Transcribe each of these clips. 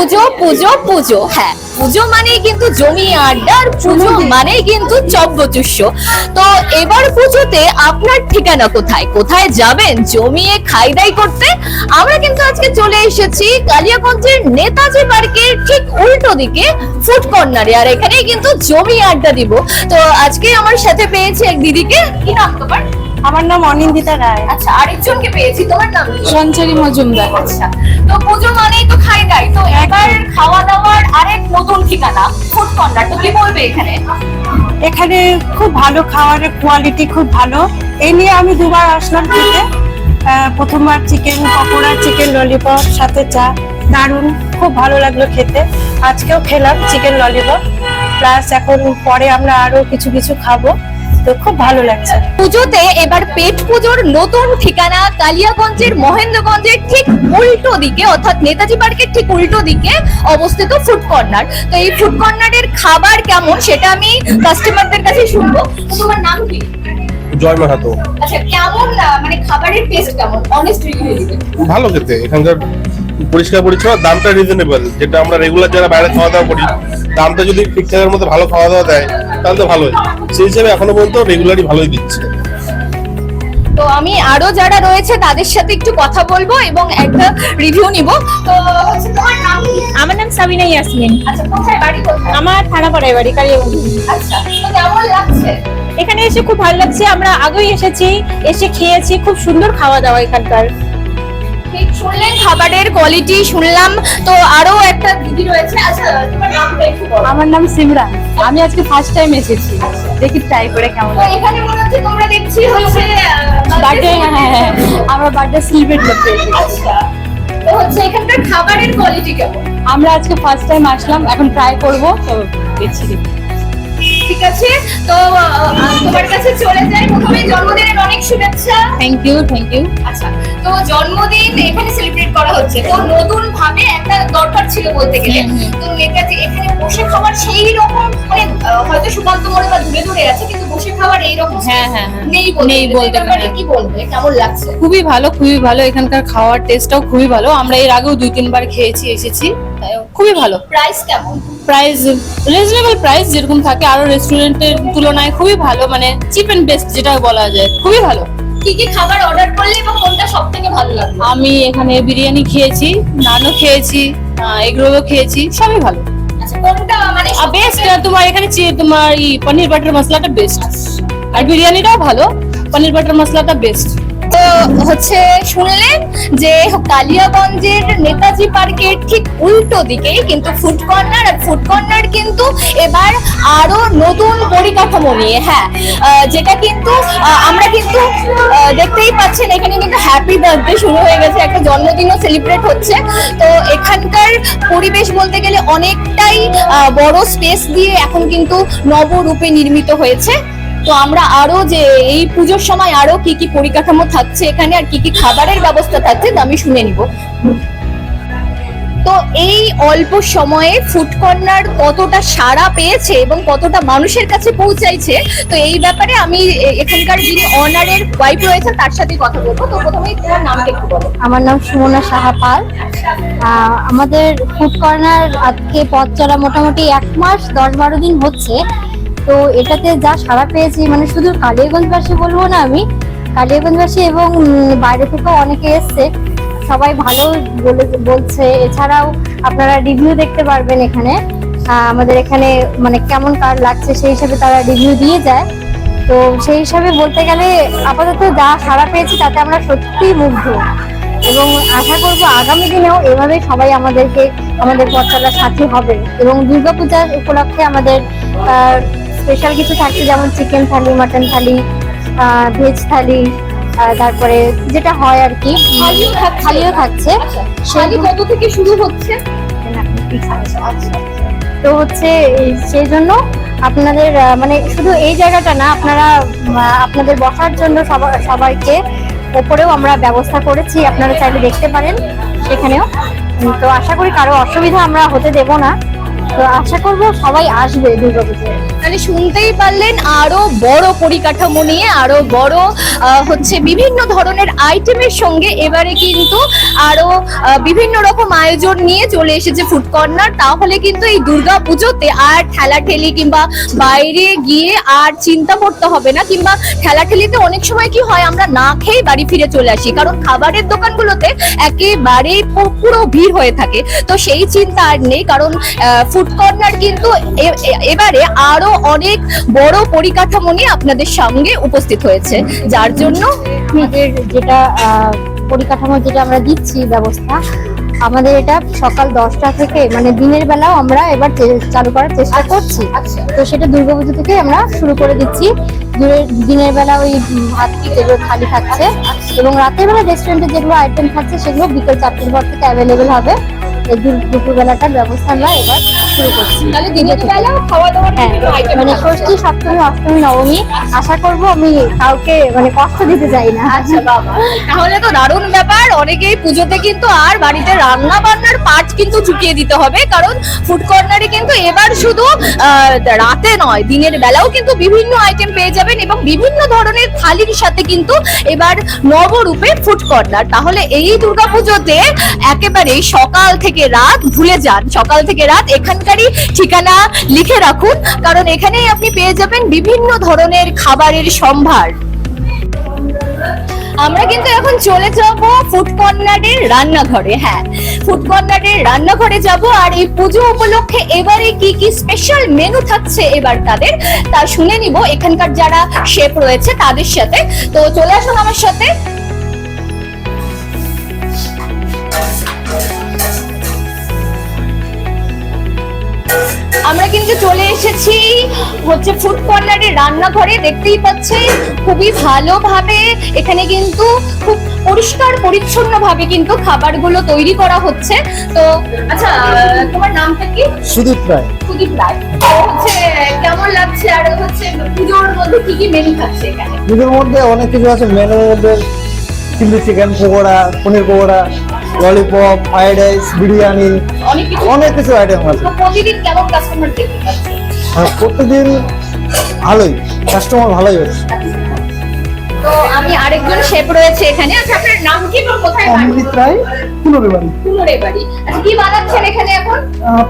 পুজো পুজো পুজো। হ্যাঁ পুজো মানেই কিন্তু জমি আড্ডার পুজো মানেই কিন্তু চব্বচুষ্য তো এবার পুজোতে আপনার ঠিকানা কোথায়? কোথায় যাবেন? জমিয়ে খাই দাই করতে? আমরা কিন্তু আজকে চলে এসেছি কালিয়াগঞ্জের নেতাজি পার্কের ঠিক উল্টো দিকে ফুড কর্নারে। আর এখানেই কিন্তু জমি আড্ডা দিব। তো আজকে আমার সাথে পেয়েছি এক দিদিকে। কি নাম তোমার? আমার নাম অনিন্দিতা রায়। আচ্ছা আরেকজনকে পেয়েছি তোমার নাম কি? সঞ্চারী মজুমদার। আচ্ছা তো পুজো মানেই তো খাই দাই তো এবার খাওয়া দাওয়ার আরেক নতুন ঠিকানা ফুড কর্নার তো কি বলবে এখানে? এখানে খুব ভালো খাবারের কোয়ালিটি খুব ভালো। এই নিয়ে আমি দুবার আসলাম খেতে। প্রথমবার চিকেন পকোড়া চিকেন ললিপপ সাথে চা। দারুণ খুব ভালো লাগল খেতে। আজকেও খেলাম চিকেন ললিপপ প্লাস এখন পরে আমরা আরও কিছু কিছু খাব। তো খুব ভালো লাগছে। পুজোতে এবার পেট পুজোর নতুন ঠিকানা কালিয়াগঞ্জের মহেন্দ্রগঞ্জের ঠিক উল্টো দিকে অর্থাৎ নেতাজি পার্কের ঠিক উল্টো দিকে অবস্থিত ফুড কর্নার তো এই ফুড কর্নারের খাবার কেমন সেটা আমি কাস্টমারদের কাছে শুনব। তোমার নাম কি? জয় মাহাতো। আচ্ছা কেমন মানে খাবারের টেস্ট কেমন? অনেস্ট রিভিউ ভালো খেতে এখানকার পরিষ্কার পরিচ্ছন্ন দামটা রিজনেবল যেটা আমরা রেগুলার যারা বাইরে খাওয়া দাওয়া করি দামটা যদি ঠিকঠাকের মধ্যে ভালো খাওয়া দাওয়া দেয় তাহলে তো ভালোই। সেই হিসেবে এখনও পর্যন্ত রেগুলারই ভালোই দিচ্ছে। তো আমি আরও যারা রয়েছে তাদের সাথে একটু কথা বলব এবং একটা রিভিউ নিব। তো তোমার নাম কি? আমার নাম সাবিনা ইয়াসমিন। আচ্ছা কোথায় বাড়ি কোথায়? আমার থানাপাড়ায় বাড়ি কালিয়াগঞ্জ। আচ্ছা তো কেমন লাগছে? এখানে এসে খুব ভালো লাগছে আমরা আগেই এসেছি এসে খেয়েছি খুব সুন্দর খাওয়া দাওয়া এখানকার। শুনলেন খাবারের কোয়ালিটি শুনলাম। তো আরও একটা দিদি রয়েছে। আচ্ছা তোমার নামটা একটু বলো। আমার নাম সিমরা। আমি আজকে ফার্স্ট টাইম এসেছি। দেখি ট্রাই করে কেমন তো এখানে মনে হচ্ছে তোমরা দেখছি হচ্ছে বার্থডে হ্যাঁ হ্যাঁ আমরা বার্থডে সেলিব্রেট করতে এসেছি। আচ্ছা। তো হচ্ছে এখানকার খাবারের কোয়ালিটি কেমন? আমরা আজকে ফার্স্ট টাইম আসলাম এখন ট্রাই করব তো দেখছি। ঠিক আছে? তো তোমার কাছে চলে যাই। প্রথমে জন্মদিনের অনেক শুভেচ্ছা। থ্যাংক ইউ থ্যাংক ইউ আচ্ছা তো জন্মদিন এখানে সেলিব্রেট করা হচ্ছে। তো নতুন ভাবে একটা দরকার ছিল বলতে গেলে। তো নেতাজি এখানে বসে খাবার সেই রকম মানে হয়তো সুকান্ত মনে বা দূরে দূরে আছে কিন্তু বসে খাবার এইরকম হ্যাঁ, হ্যাঁ, হ্যাঁ। নেই বলতে নেই বলতে ব্যাপারে গেলে। কি বলবে? কেমন লাগছে? খুবই ভালো খুবই ভালো। এখানকার খাওয়ার টেস্টটাও খুবই ভালো। আমরা এর আগেও দুই তিনবার খেয়েছি এসেছি। খুবই ভালো। প্রাইস কেমন? প্রাইস রিজনেবল প্রাইস যেরকম থাকে আরও রেস্টুরেন্টের তুলনায় খুবই ভালো মানে চিপ এন্ড বেস্ট যেটা বলা যায় খুবই ভালো। কি কি খাবার অর্ডার করলে এবং কোনটা সব থেকে ভালো লাগল? আমি এখানে বিরিয়ানি খেয়েছি নানও খেয়েছি এগরোলও খেয়েছি সবই ভালো। আচ্ছা কোনটা মানে বেস্ট তোমার এখানে তোমার ই পনির বাটার মশলাটা বেস্ট আর বিরিয়ানিটাও ভালো পনির বাটার মশলাটা বেস্ট হচ্ছে শুনলেন যে কালিয়াগঞ্জের নেতাজি পার্কের ঠিক উল্টো দিকেই কিন্তু ফুড কর্নার আর ফুড কর্নার কিন্তু এবার আরও নতুন পরিকাঠামো নিয়ে হ্যাঁ যেটা কিন্তু আমরা কিন্তু দেখতেই পাচ্ছেন, এখানে কিন্তু হ্যাপি বার্থডে শুরু হয়ে গেছে, একটা জন্মদিনও সেলিব্রেট হচ্ছে। তো এখানকার পরিবেশ বলতে গেলে অনেকটাই বড় স্পেস দিয়ে এখন কিন্তু নবরূপে নির্মিত হয়েছে। তো আমরা আরও যে এই পুজোর সময় আরও কি কি পরিকাঠামো থাকছে এখানে আর কি কি খাবারের ব্যবস্থা থাকছে আমি শুনে নিব। তো এই অল্প সময়ে ফুড কর্নার কতটা সাড়া পেয়েছে এবং কতটা মানুষের কাছে পৌঁছাইছে, তো এই ব্যাপারে আমি এখানকার যিনি অনারের ওয়াইফ রয়েছেন তার সাথে কথা বলব। তো প্রথমেই তোমার নামটা একটু বলো। আমার নাম সুমনা সাহা পাল। আমাদের ফুড কর্নার আজকে পথ চলা মোটামুটি এক মাস দশ বারো দিন হচ্ছে। তো এটাতে যা সাড়া পেয়েছি মানে শুধু কালিয়াগঞ্জবাসী বলব না আমি কালিয়াগঞ্জবাসী এবং বাইরে থেকেও অনেকে এসছে। সবাই ভালো বলে, বলছে। এছাড়াও আপনারা রিভিউ দেখতে পারবেন এখানে। আমাদের এখানে মানে কেমন কার লাগছে সেই হিসাবে তারা রিভিউ দিয়ে যায়। তো সেই হিসাবে বলতে গেলে আপাতত যা সাড়া পেয়েছি তাতে আমরা সত্যিই মুগ্ধ। এবং আশা করব আগামী দিনেও এভাবে সবাই আমাদেরকে, আমাদের পথচলার সাথী হবে। এবং দুর্গাপূজা উপলক্ষে আমাদের স্পেশাল কিছু থাকছে যেমন chicken thali mutton thali veg thali তারপরে যেটা হয় আর কি থালিও থাকছে? শাড়ি কত থেকে শুরু হচ্ছে? তো হচ্ছে সেই জন্য আপনাদের মানে শুধু এই জায়গাটা না আপনারা আপনাদের বসার জন্য সবা- সবাইকে ওপরেও আমরা ব্যবস্থা করেছি আপনারা চাইলে দেখতে পারেন সেখানেও। তো আশা করি কারও অসুবিধা আমরা হতে দেব না। তো আশা করব সবাই আসবে দুর্গাপুজোয়। মানে শুনতেই পারলেন আরও বড় পরিকাঠামো নিয়ে, আরও বড় হচ্ছে বিভিন্ন ধরনের আইটেমের সঙ্গে এবারে কিন্তু আরও বিভিন্ন রকম আয়োজন নিয়ে চলে এসেছে ফুড কর্নার তাহলে কিন্তু এই দুর্গা পুজোতে আর ঠেলাঠেলি কিংবা বাইরে গিয়ে আর চিন্তা করতে হবে না, কিংবা ঠেলাঠেলিতে অনেক সময় কি হয়, আমরা না খেয়ে বাড়ি ফিরে চলে আসি, কারণ খাবারের দোকানগুলোতে একেবারে পু- পুরো ভিড় হয়ে থাকে। তো সেই চিন্তা আর নেই, কারণ ফুড কর্নার কিন্তু এবারে আরও অনেক বড় পরিকাঠামো নিয়ে আপনাদের সঙ্গে উপস্থিত হয়েছে, যার জন্য আমাদের যেটা পরিকাঠামো যেটা আমরা দিচ্ছি ব্যবস্থা, আমাদের এটা সকাল দশটা থেকে মানে দিনের বেলাও আমরা এবার চালু করার চেষ্টা করছি। তো সেটা দুর্গাপুজো থেকে আমরা শুরু করে দিচ্ছি। দিনের বেলা ওই ভাত যেগুলো খালি থাকছে, এবং রাতের বেলা রেস্টুরেন্টে যেগুলো আইটেম থাকছে, সেগুলো বিকেল চারটের পর থেকে অ্যাভেলেবেল হবে। এই দুপুরবেলাটার ব্যবস্থা আমরা এবার শুরু করছি। হ্যাঁ মানে ষষ্ঠী সপ্তমী অষ্টমী নবমী আশা করব আমি কাউকে মানে কষ্ট দিতে চাই না। আচ্ছা বাবা। তাহলে তো দারুণ ব্যাপার। অনেকেই পুজোতে কিন্তু আর বাড়িতে রান্না বান্নার পাট কিন্তু চুকিয়ে দিতে হবে কারণ ফুড কর্নারে কিন্তু এবার শুধু রাতে নয় দিনের বেলাও কিন্তু বিভিন্ন আইটেম পেয়ে যাবেন এবং বিভিন্ন ধরনের থালির সাথে কিন্তু এবার নবরূপে ফুড কর্নার তাহলে এই দুর্গাপুজোতে একেবারে সকাল থেকে রাত ভুলে যান। সকাল থেকে রাত এখানকারই ঠিকানা লিখে রাখুন, কারণ এখানেই আপনি পেয়ে যাবেন বিভিন্ন ধরনের খাবারের সম্ভার। আমরা কিন্তু এখন চলে যাব ফুড কর্নারের রান্নাঘরে হ্যাঁ। ফুড কর্নারের রান্নাঘরে যাব, আর এই পুজো উপলক্ষে এবারে কি কি স্পেশাল মেনু থাকছে এবার তাদের, তা শুনে নিব। এখানকার যারা শেফ রয়েছে তাদের সাথে। তো চলে আসুন আমার সাথে। কিন্তু চলে এসেছি। হচ্ছে ফুড কর্নারের রান্নাঘরে দেখতেই পাচ্ছেন খুবই ভালোভাবে এখানে কিন্তু খুব পরিষ্কার পরিচ্ছন্ন ভাবে কিন্তু খাবারগুলো তৈরি করা হচ্ছে। তো আচ্ছা তোমার নামটা কি? সুদীপ রায়। সুদীপ রায়। হচ্ছে কেমন লাগছে? আর হচ্ছে পুজোর মধ্যে কি কি মেনু থাকছে এখানে? পুজোর মধ্যে অনেক কিছু আছে মেনুর মধ্যে chilli chicken pakora paneer pakora lollipop fried rice biryani অনেক কিছু। আইটেম আছে। প্রতিদিন কেমন কাস্টমার দেখতে পাচ্ছে আর প্রতিদিন ভালোই। কাস্টমার ভালোই হচ্ছে। তো আমি আরেকজন শেফ রয়েছে এখানে। আচ্ছা আপনার নাম কি এবং কোথায় বাড়ি? অমৃত রায় পুনরে বাড়ি। কুমোরে বাড়ি। আচ্ছা কি বানাচ্ছেন এখানে এখন?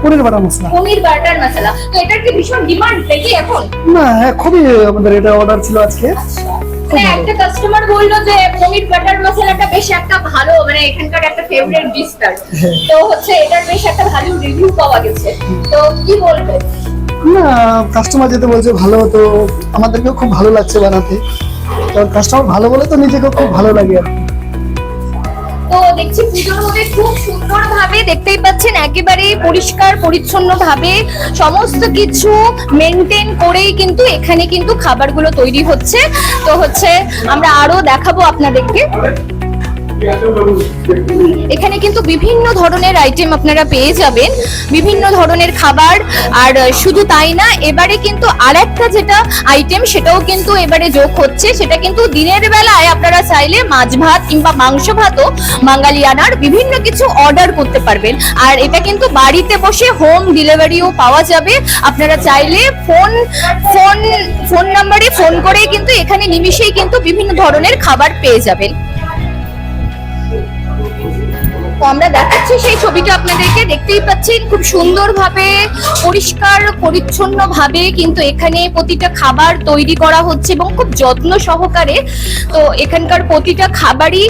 পনির বাটা মশলা। পনির বাটার মশলা। তো এটার কি ভীষণ ডিমান্ড নাকি এখন? না হ্যাঁ খুবই আমাদের এটা অর্ডার ছিল আজকে। মানে একটা কাস্টমার বলল যে পনির বাটার মশলাটা বেশ একটা ভালো মানে এখানকার একটা ফেভারিট ডিশ তার। তো হচ্ছে এটার বেশ একটা ভালো রিভিউ পাওয়া গেছে। তো কি বলবে? না কাস্টমার যেতে বলছে ভালো তো আমাদেরকেও খুব ভালো লাগছে বানাতে। কারণ কাস্টমার ভালো বলে তো নিজেকেও খুব ভালো লাগে আর কি। তো দেখছি পুজোর মধ্যে খুব সুন্দর ভাবে দেখতেই পাচ্ছেন একেবারে পরিষ্কার পরিচ্ছন্ন ভাবে সমস্ত কিছু মেনটেন করেই কিন্তু এখানে কিন্তু খাবারগুলো তৈরি হচ্ছে। তো হচ্ছে আমরা আরও দেখাবো আপনাদেরকে। এখানে কিন্তু বিভিন্ন ধরনের আইটেম আপনারা পেয়ে যাবেন। বিভিন্ন ধরনের খাবার, আর শুধু তাই না, এবারে কিন্তু আরেকটা যেটা আইটেম সেটাও কিন্তু এবারে যোগ হচ্ছে। সেটা কিন্তু দিনের বেলায় আপনারা চাইলে মাছ ভাত কিংবা মাংস ভাতও বাঙালিয়ানার বিভিন্ন কিছু অর্ডার করতে পারবেন। আর এটা কিন্তু বাড়িতে বসে হোম ডেলিভারিও পাওয়া যাবে। আপনারা চাইলে ফোন ফোন ফোন নাম্বারে ফোন করেই কিন্তু এখানে নিমিশেই কিন্তু বিভিন্ন ধরনের খাবার পেয়ে যাবেন। তো আমরা দেখাচ্ছি সেই ছবিটা আপনাদেরকে। দেখতেই পাচ্ছেন, খুব সুন্দরভাবে, পরিষ্কার পরিচ্ছন্ন ভাবে কিন্তু এখানে প্রতিটা খাবার তৈরি করা হচ্ছে এবং খুব যত্ন সহকারে তো এখানকার প্রতিটা খাবারই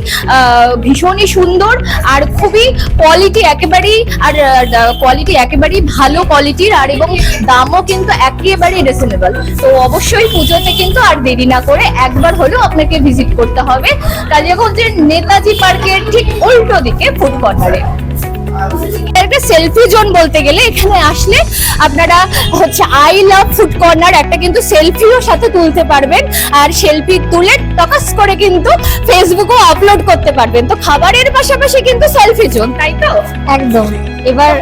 ভীষণই সুন্দর আর খুবই কোয়ালিটি একেবারেই, আর কোয়ালিটি একেবারেই ভালো কোয়ালিটির আর এবং দামও কিন্তু একেবারেই রিজনেবল তো অবশ্যই পুজোতে কিন্তু আর দেরি না করে একবার হলেও আপনাকে ভিজিট করতে হবে। কালিয়াগঞ্জের নেতাজি পার্কের ঠিক উল্টো দিকে ফুড কর্নারে একটা সেলফি জোন বলতে গেলে এখানে আসলে আপনারা হচ্ছে আই লাভ ফুড কর্নার একটা কিন্তু সেলফিও সাথে তুলতে পারবেন। আর সেলফি তুলে টকাস করে কিন্তু ফেসবুকেও আপলোড করতে পারবেন। তো খাবারের পাশাপাশি কিন্তু সেলফি জোন তাই তো? একদম। এবার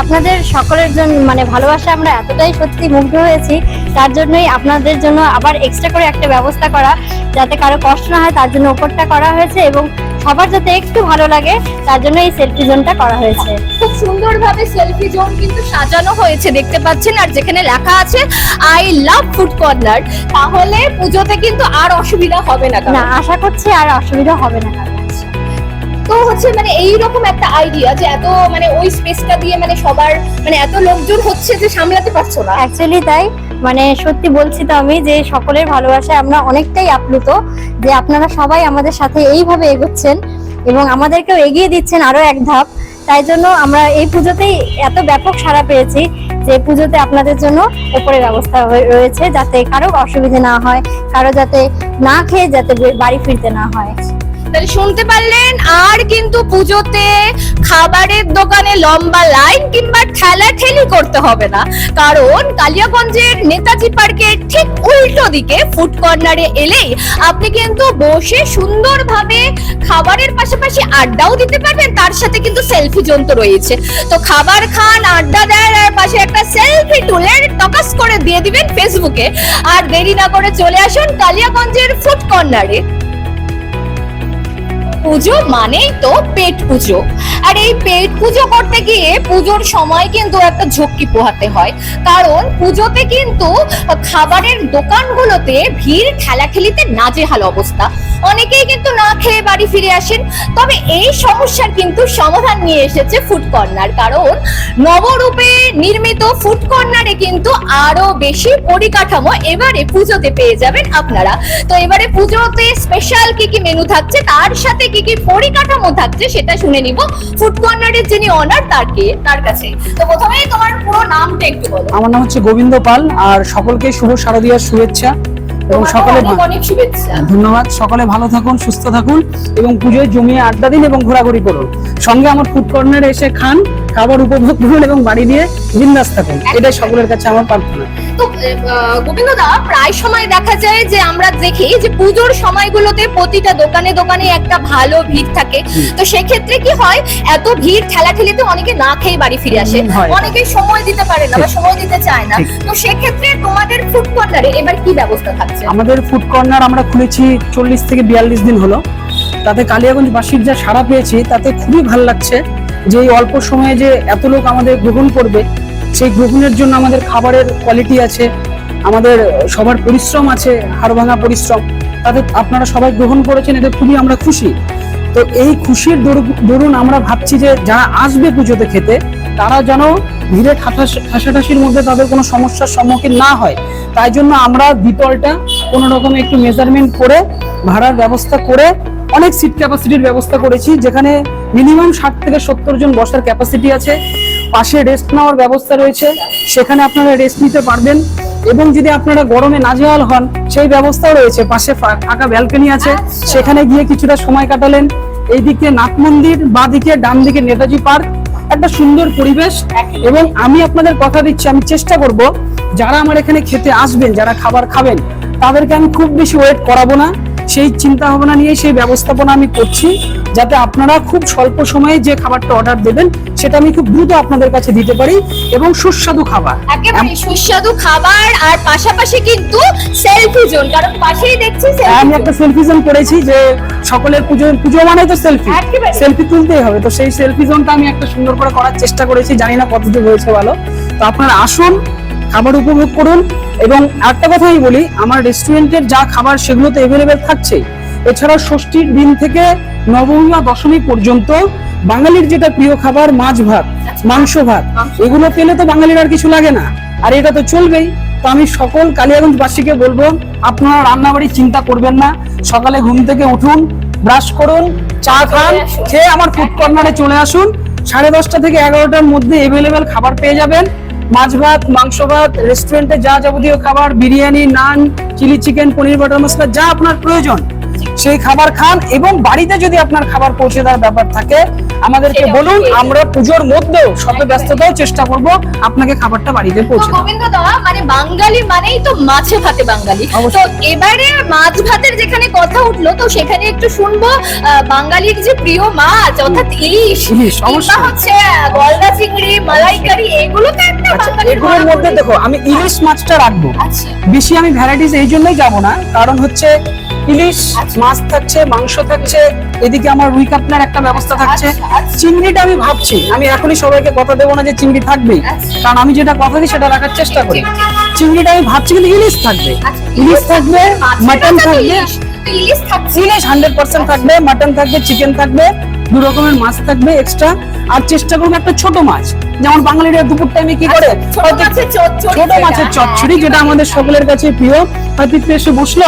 আপনাদের সকলের জন্য মানে ভালোবাসা আমরা এতটাই সত্যি মুগ্ধ হয়েছি, তার জন্যই আপনাদের জন্য আবার এক্সট্রা করে একটা ব্যবস্থা করা, যাতে কারও কষ্ট না হয়, তার জন্য ওপরটা করা হয়েছে এবং সবার যাতে একটু ভালো লাগে তার জন্য এই সেলফি জোনটা করা হয়েছে। খুব সুন্দরভাবে সেলফি জোন কিন্তু সাজানো হয়েছে দেখতে পাচ্ছেন? আর যেখানে লেখা আছে আই লাভ ফুড কর্নার তাহলে পুজোতে কিন্তু আর অসুবিধা হবে না না আশা করছি আর অসুবিধা হবে না। তো হচ্ছে মানে এইরকম একটা আইডিয়া যে এত মানে ওই স্পেসটা দিয়ে মানে সবার মানে এত লোকজন হচ্ছে যে সামলাতে পারছ না। অ্যাকচুয়ালি তাই মানে সত্যি বলছি তো আমি যে সকলের ভালোবাসায় আমরা অনেকটাই আপ্লুত, যে আপনারা সবাই আমাদের সাথে এইভাবে এগোচ্ছেন এবং আমাদেরকেও এগিয়ে দিচ্ছেন আরও এক ধাপ। তাই জন্য আমরা এই পুজোতেই এত ব্যাপক সাড়া পেয়েছি যে পুজোতে আপনাদের জন্য উপরে ব্যবস্থা রয়েছে যাতে কারও অসুবিধা না হয়, কারও যাতে না খেয়ে যাতে বাড়ি ফিরতে না হয়। তাহলে শুনতে পারলেন, আর কিন্তু পুজোতে খাবারের দোকানে লম্বা লাইন কিংবা ঠেলা ঠেলি করতে হবে না। কারণ কালিয়াগঞ্জের নেতাজি পার্কের ঠিক উল্টো দিকে ফুড কর্নারে এলেই আপনি কিন্তু বসে সুন্দরভাবে খাবারের পাশাপাশি আড্ডাও দিতে পারবেন, তার সাথে কিন্তু সেলফি জোন তো রয়েছে। তো খাবার খান, আড্ডা দেন, আর পাশে একটা সেলফি তুলে টকাস করে দিয়ে দিবেন ফেসবুকে আর দেরি না করে চলে আসুন কালিয়াগঞ্জের ফুড কর্নারে পুজো মানেই তো পেট পুজো। আর এই পেট পুজো করতে গিয়ে পুজোর সময় কিন্তু একটা ঝক্কি পোহাতে হয়। কারণ পুজোতে কিন্তু খাবারের দোকানগুলোতে ভিড়, ঠেলাঠেলিতে নাজেহাল অবস্থা। অনেকেই কিন্তু না খেয়ে বাড়ি ফিরে আসেন। তবে এই সমস্যার কিন্তু সমাধান নিয়ে এসেছে ফুড কর্নার কারণ নবরূপে নির্মিত ফুড কর্নারে কিন্তু আরও বেশি পরিকাঠামো এবারে পুজোতে পেয়ে যাবেন আপনারা। তো এবারে পুজোতে স্পেশাল কি কি মেনু থাকছে? তার সাথে কি কি পরিকাঠামো থাকছে সেটা শুনে নিব। ফুড কর্নারের যিনি অনার তারকে তার কাছে। তো প্রথমেই তোমার পুরো নামটা একটু বলো। আমার নাম হচ্ছে গোবিন্দ পাল, আর সকলকে শুভ শারদীয়ার শুভেচ্ছা। এবং সকলে অনেক শুভেচ্ছা। ধন্যবাদ। সকলে ভালো থাকুন সুস্থ থাকুন এবং পুজোয় জমিয়ে আড্ডা দিন এবং ঘোরাঘুরি করুন। সঙ্গে আমার ফুড কর্নারে এসে খান খাবার উপভোগ করুন এবং বাড়ি দিয়ে বিন্দাস থাকুন। এটাই সকলের কাছে আমার প্রার্থনা। তো গোবিন্দ দা প্রায় সময় দেখা যায় যে আমরা দেখি যে পুজোর সময়গুলোতে প্রতিটা দোকানে দোকানে একটা ভালো ভিড় থাকে। তো সেক্ষেত্রে কি হয় এত ভিড় ঠেলাঠেলিতে অনেকে না খেয়ে বাড়ি ফিরে আসে। অনেকে সময় দিতে পারে না বা সময় দিতে চায় না। তো সেক্ষেত্রে তোমাদের ফুড কর্নারে এবার কি ব্যবস্থা থাকছে? আমাদের ফুড কর্নার আমরা খুলেছি চল্লিশ থেকে বিয়াল্লিশ দিন হলো। তাতে কালিয়াগঞ্জবাসীর যা সাড়া পেয়েছি, তাতে খুবই ভালো লাগছে যে এই অল্প সময়ে যে এত লোক আমাদের গ্রহণ করবে, সেই গ্রহণের জন্য আমাদের খাবারের কোয়ালিটি আছে, আমাদের সবার পরিশ্রম আছে, হাড়ভাঙা পরিশ্রম, তাতে আপনারা সবাই গ্রহণ করেছেন এতে খুবই আমরা খুশি। তো এই খুশির দরুন আমরা ভাবছি যে যারা আসবে পুজোতে খেতে, তারা যেন ভিড়ে ঠাঠাস- ঠাসাঠাসির মধ্যে তাদের কোনো সমস্যার সম্মুখীন না হয়। তাই জন্য আমরা দ্বিতলটা কোনো রকম একটু মেজারমেন্ট করে, ভাড়ার ব্যবস্থা করে, অনেক সিট ক্যাপাসিটির ব্যবস্থা করেছি, যেখানে মিনিমাম ষাট থেকে সত্তর জন বসার ক্যাপাসিটি আছে। পাশে রেস্ট নেওয়ার ব্যবস্থা রয়েছে, সেখানে আপনারা রেস্ট নিতে পারবেন। এবং যদি আপনারা গরমে নাজেহাল হন, সেই ব্যবস্থাও রয়েছে, পাশে ফাঁকা ব্যালকনি আছে, সেখানে গিয়ে কিছুটা সময় কাটালেন। এইদিকে নাথ মন্দির বা দিকে ডান দিকে নেতাজি পার্ক একটা সুন্দর পরিবেশ এবং আমি আপনাদের কথা দিচ্ছি, আমি চেষ্টা করব, যারা আমার এখানে খেতে আসবেন, যারা খাবার খাবেন, তাদেরকে আমি খুব বেশি ওয়েট করাবো না। সেই চিন্তা ভাবনা নিয়ে সেই ব্যবস্থাপনা আমি করছি যাতে আপনারা খুব স্বল্প সময়ে যে খাবারটা অর্ডার দেবেন সেটা আমি খুব দ্রুত আপনাদের কাছে দিতে পারি এবং সুস্বাদু খাবার। একেবারে সুস্বাদু খাবার আর পাশাপাশি কিন্তু সেলফি জোন কারণ পাশেই দেখছি হ্যাঁ, আমি একটা সেলফি জোন করেছি যে সকলের পুজো পুজো মানে তো সেলফি সেলফি তুলতেই হবে। তো সেই সেলফি জোনটা আমি একটা সুন্দর করে করার চেষ্টা করেছি জানি না কতটুকু হয়েছে ভালো। তো আপনারা আসুন খাবার উপভোগ করুন এবং একটা কথা আমি বলি, আমার রেস্টুরেন্টের যা খাবার সেগুলো তো এভেলেবেল থাকছেই এছাড়া ষষ্ঠীর দিন থেকে নবমী বা দশমী পর্যন্ত বাঙালির যেটা প্রিয় খাবার মাছ ভাত, মাংস ভাত, এগুলো পেলে তো বাঙালির আর কিছু লাগে না। আর এটা তো চলবেই। তো আমি সকল কালিয়াগঞ্জবাসীকে বলব, আপনারা রান্নাবাড়ি চিন্তা করবেন না। সকালে ঘুম থেকে উঠুন, ব্রাশ করুন, চা খান, খেয়ে আমার ফুড কর্নারে চলে আসুন। সাড়ে দশটা থেকে এগারোটার মধ্যে এভেলেবেল খাবার পেয়ে যাবেন। মাছ ভাত, মাংস ভাত রেস্টুরেন্টে যা যাবতীয় খাবার, biryani, naan, chilli chicken, paneer, butter masala, যা আপনার প্রয়োজন। সেই খাবার খান এবং বাড়িতে যদি আপনার খাবার পৌঁছে দেওয়ার ব্যাপার থাকে আমাদেরকে বলুন আমরা পুজোর মধ্যেও শত ব্যস্ততাও চেষ্টা করব আপনাকে খাবারটা বাড়িতে পৌঁছে। মানে বাঙালি মানেই তো মাছে ভাতে বাঙালি। তো এবারে মাছ ভাতের যেখানে কথা উঠল তো সেখানে একটু শুনব বাঙালির যে প্রিয় মাছ অর্থাৎ ইলিশ ইলিশ, অবশ্যই। হচ্ছে গলদা চিংড়ি মালাইকারি এগুলো তো একটা আচ্ছা বাঙালির এগুলোর মধ্যে দেখো আমি ইলিশ মাছটা রাখব। আচ্ছা। বেশি আমি ভ্যারাইটিস এই জন্যই যাব না কারণ হচ্ছে ইলিশ মাছ থাকছে মাংস থাকছে এদিকে আমার রুই কাতলার একটা ব্যবস্থা থাকছে। চিংড়িটা আমি ভাবছি। আমি এখনই সবাইকে কথা দেবো না যে চিংড়ি থাকবে। কারণ আমি যেটা কথা দিই সেটা রাখার চেষ্টা করি। চিংড়িটা আমি ভাবছি কিন্তু ইলিশ থাকবে। ইলিশ থাকবে মাটন থাকবে। ইলিশ হান্ড্রেড পার্সেন্ট থাকবে মাটন থাকবে চিকেন থাকবে দু রকমের মাছ থাকবে এক্সট্রা আর চেষ্টা করব একটা ছোট মাছ। যেমন বাঙালিরা দুপুর টাইমে কি করে? ছোট মাছের চচ্চড়ি যেটা, হ্যাঁ, যেটা আমাদের সকলের কাছে প্রিয়। হয়তো একটু এসে বসল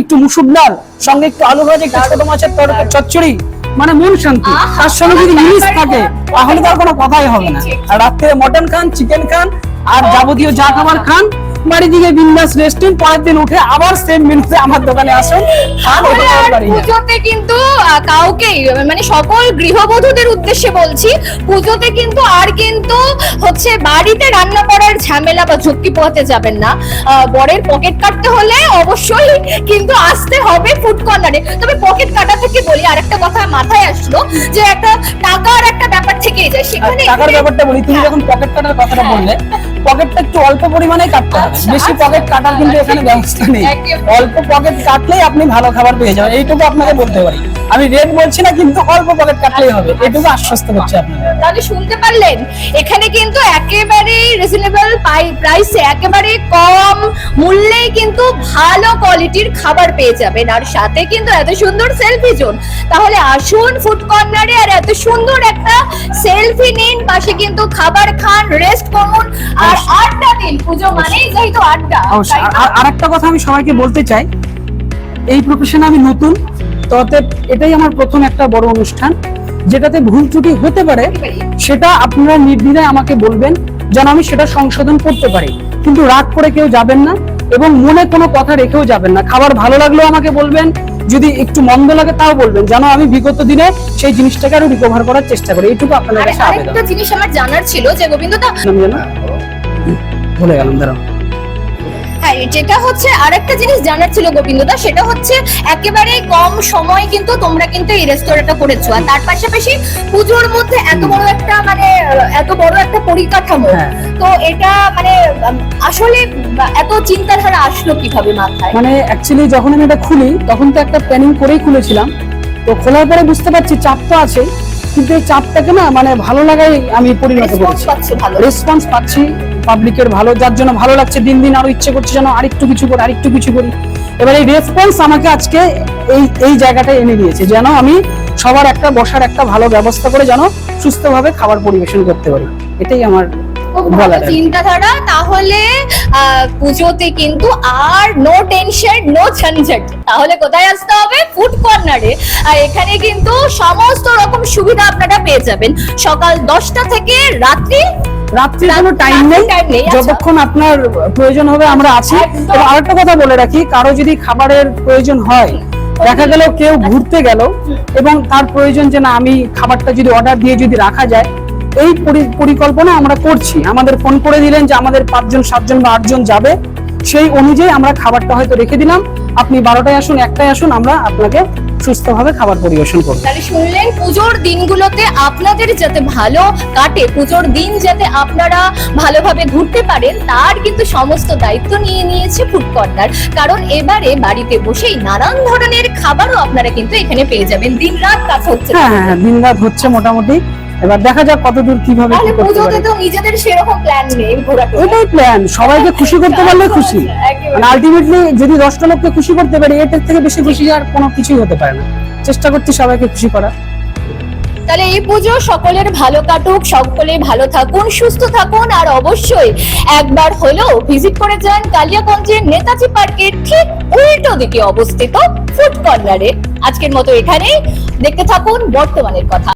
একটু মুসুর ডাল সঙ্গে একটু আলু ভাজি একটু ছোট মাছের তরকারি চচ্চড়ি মানে মন শান্তি। তার সঙ্গে যদি ইলিশ থাকে তাহলে তো আর কোনো কথাই হবে না। আর রাত্রে মটন খান চিকেন খান আর যাবতীয় যা খাবার খান বাড়ি দিকে বিন্দাস রেস্টুরেন্ট পরের দিন উঠে আবার সেম মেনুতে আমার দোকানে আসুন। খান আর পুজোতে কিন্তু কাউকেই মানে সকল গৃহবধূদের উদ্দেশ্যে বলছি পুজোতে কিন্তু আর কিন্তু হচ্ছে বাড়িতে রান্না করার ঝামেলা বা ঝক্কি পোহাতে যাবেন না। বরের পকেট কাটতে হলে অবশ্যই কিন্তু আসতে হবে ফুড কর্নারে তবে পকেট কাটা থেকে বলি আরেকটা কথা মাথায় আসলো যে একটা টাকার একটা ব্যাপার থেকেই যায়। আর সেখানে টাকার ব্যাপারটা বলি তুমি হ্যাঁ। যখন পকেট কাটার কথাটা বললে পকেটটা একটু অল্প পরিমাণে কাটতে হবে। আচ্ছা, বেশি আচ্ছা। পকেট কাটার কিন্তু এখানে ব্যবস্থা নেই। অল্প পকেট কাটলেই আপনি ভালো খাবার পেয়ে যাবেন। এইটুকু আপনাকে বলতে পারি। আমি রেট বলছি না কিন্তু অল্প পকেট কাটলেই হবে। এটুকু আশ্বস্ত করছি আপনাকে তাহলে শুনতে পারলেন? এখানে কিন্তু একেবারে রিজনেবল প্রাইসে একেবারে কম মূল্যেই কিন্তু ভালো কোয়ালিটির খাবার পেয়ে যাবেন। আর সাথে কিন্তু এত সুন্দর সেলফি জোন তাহলে আসুন ফুড কর্নারে আর এত সুন্দর একটা সেলফি নিন। পাশে কিন্তু খাবার খান রেস্ট করুন। আর আড্ডা দিন। পুজো মানেই যেহেতু আড্ডা। আর- আরেকটা কথা আমি সবাইকে বলতে চাই। এই প্রফেশনে আমি নতুন তো অতএব এটাই আমার প্রথম একটা বড় অনুষ্ঠান। যেটাতে ভুল ত্রুটি হতে পারে সেটা আপনারা নির্দ্বিধায় আমাকে বলবেন যেন আমি সেটা সংশোধন করতে পারি। কিন্তু রাগ করে কেউ যাবেন না এবং মনে কোনো কথা রেখেও যাবেন না। খাবার ভালো লাগলেও আমাকে বলবেন যদি একটু মন্দ লাগে তাও বলবেন যেন আমি বিগত দিনে সেই জিনিসটাকে আরও রিকভার করার চেষ্টা করি। এইটুকু আপনাদের আর কাছে আবেদন জিনিস আমার জানার ছিল যে গোবিন্দ দা ভুলে গেলাম দাঁড়াও। যেটা হচ্ছে আরেকটা জিনিস জানার ছিল গোবিন্দদা সেটা হচ্ছে একেবারে কম সময় কিন্তু তোমরা কিন্তু এই রেস্তোরাঁটা করেছ। আর তার পাশাপাশি পুজোর মধ্যে এত বড় একটা মানে এত বড় একটা পরিকাঠামো। হ্যাঁ। তো এটা মানে আসলে এত চিন্তাধারা আসলো কীভাবে মাথায়? মানে অ্যাকচুয়ালি যখন আমি এটা খুলি তখন তো একটা প্ল্যানিং করেই খুলেছিলাম। তো খোলার পরে বুঝতে পারছি চাপ তো আছে কিন্তু এই চাপটাকে না মানে ভালো লাগাই আমি পরিণত করেছি। ভালো। রেসপন্স পাচ্ছি। পাবলিকের ভালো যার জন্য ভালো লাগছে দিন দিন আরও ইচ্ছে করছে যেন আরেকটু কিছু করি আরেকটু কিছু করি। এবার এই রেসপন্স আমাকে আজকে এই এই জায়গাটায় এনে দিয়েছে যেন আমি সবার একটা বসার একটা ভালো ব্যবস্থা করে যেন সুস্থভাবে খাবার পরিবেশন করতে পারি। এটাই আমার। চিন্তাধারা। তাহলে পুজোতে কিন্তু আর নো টেনশন নো ঝঞ্ঝট। তাহলে কোথায় আসতে হবে? ফুড কর্নারে আর এখানে কিন্তু সমস্ত রকম সুবিধা আপনারা পেয়ে যাবেন। সকাল দশটা থেকে রাত্রি রাত্রির রাত- কোনো টাইম নেই। আচ্ছা। যতক্ষণ আপনার প্রয়োজন হবে আমরা আছি। এবং আরেকটা কথা বলে রাখি কারও যদি খাবারের প্রয়োজন হয় দেখা গেল কেউ ঘুরতে গেল এবং তার প্রয়োজন যে না আমি খাবারটা যদি অর্ডার দিয়ে যদি রাখা যায় এই পরি- পরিকল্পনা আমরা করছি। আমাদের ফোন করে দিলেন যে আমাদের পাঁচজন সাতজন বা আটজন যাবে সেই অনুযায়ী আমরা খাবারটা হয়তো রেখে দিলাম। আপনি বারোটায় আসুন একটায় আসুন আমরা আপনাকে সুস্থভাবে খাবার পরিবেশন করবে। তাহলে শুনলেন পুজোর দিনগুলোতে আপনাদের যাতে ভালো কাটে পুজোর দিন যাতে আপনারা ভালোভাবে ঘুরতে পারেন তার কিন্তু সমস্ত দায়িত্ব নিয়ে নিয়েছে ফুড কর্নার কারণ এবারে বাড়িতে বসেই নানান ধরনের খাবারও আপনারা কিন্তু এখানে পেয়ে যাবেন। দিন রাত কাজ হচ্ছে। হ্যাঁ হ্যাঁ হ্যাঁ দিন রাত হচ্ছে মোটামুটি। এবার দেখা যাক কতদূর কীভাবে কি করতে পারি। তো নিজেদের সেরকম প্ল্যান নেই ঘোরাটোরা এটাই প্ল্যান সবাইকে খুশি করতে পারলে খুশি। মানে আলটিমেটলি যদি দশটা লোককে খুশি করতে পারি এটার থেকে বেশি খুশি আর কোনো কিছুই হতে পারে না। চেষ্টা করছি সবাইকে খুশি করা তাহলে এই পুজো সকলের ভালো কাটুক সকলে ভালো থাকুন সুস্থ থাকুন আর অবশ্যই একবার হলেও ভিজিট করে যান কালিয়াগঞ্জের নেতাজি পার্কের ঠিক উল্টো দিকে অবস্থিত ফুড কর্নারে আজকের মতো এখানেই। দেখতে থাকুন বর্তমানের কথা।